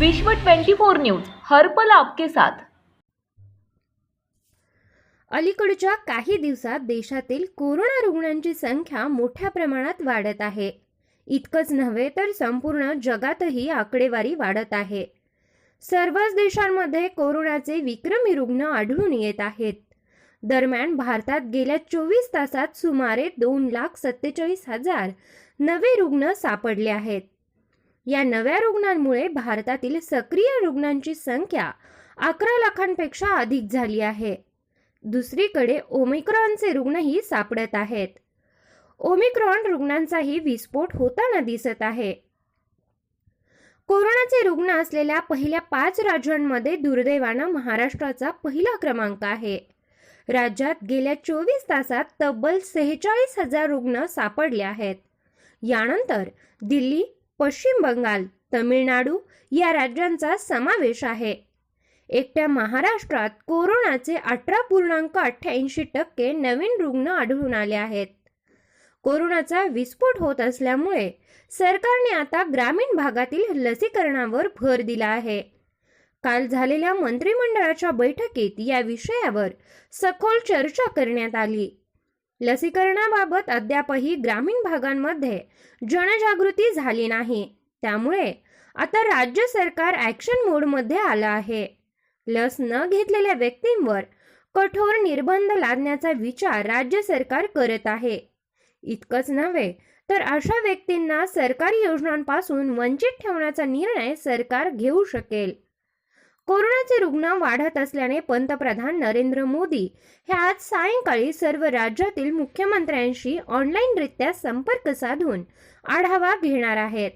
विश्व 24 न्यूज हर्पल आपके साथ. अलीकडच्या काही दिवसात देशातील कोरोना रुग्णांची संख्या मोठ्या प्रमाणात वाढत आहे. इतकंच नव्हे तर संपूर्ण जगातही आकडेवारी वाढत आहे. सर्वच देशांमध्ये कोरोनाचे विक्रमी रुग्ण आढळून येत आहेत. दरम्यान भारतात गेल्या चोवीस तासात सुमारे दोन लाख सत्तेचाळीस हजार नवे रुग्ण सापडले आहेत. या नव्या रुग्णांमुळे भारतातील सक्रिय रुग्णांची संख्या अकरा लाखांपेक्षा अधिक झाली आहे. दुसरीकडे ओमिक्रॉनचे रुग्णही सापडत आहेत. ओमिक्रॉन रुग्णांचाही विस्फोट होताना दिसत आहे. कोरोनाचे रुग्ण असलेल्या पहिल्या पाच राज्यांमध्ये दुर्दैवानं महाराष्ट्राचा पहिला क्रमांक आहे. राज्यात गेल्या चोवीस तासात तब्बल सेहेचाळीस हजार रुग्ण सापडले आहेत. यानंतर दिल्ली पश्चिम बंगाल तमिळनाडू या राज्यांचा समावेश आहे. एकट्या महाराष्ट्रात कोरोनाचे अठरा पूर्णांक अठ्ठ्याऐंशी टक्के नवीन रुग्ण आढळून आले आहेत. कोरोनाचा विस्फोट होत असल्यामुळे सरकारने आता ग्रामीण भागातील लसीकरणावर भर दिला आहे. काल झालेल्या मंत्रिमंडळाच्या बैठकीत या विषयावर सखोल चर्चा करण्यात आली. लसीकरणाबाबत अद्यापही ग्रामीण भागांमध्ये जनजागृती झाली नाही. त्यामुळे आता राज्य सरकार ॲक्शन मोडमध्ये आलं आहे. लस न घेतलेल्या व्यक्तींवर कठोर निर्बंध लादण्याचा विचार राज्य सरकार करत आहे. इतकंच नव्हे तर अशा व्यक्तींना सरकारी योजनांपासून वंचित ठेवण्याचा निर्णय सरकार घेऊ शकेल. कोरोनाचे रुग्ण वाढत असल्याने पंतप्रधान नरेंद्र मोदी हे आज सायंकाळी सर्व राज्यातील मुख्यमंत्र्यांशी ऑनलाईनरित्या संपर्क साधून आढावा घेणार आहेत.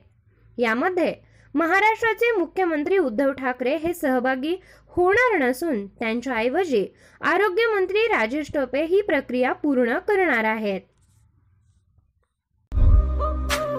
यामध्ये महाराष्ट्राचे मुख्यमंत्री उद्धव ठाकरे हे सहभागी होणार नसून त्यांच्याऐवजी आरोग्यमंत्री राजेश टोपे ही प्रक्रिया पूर्ण करणार आहेत.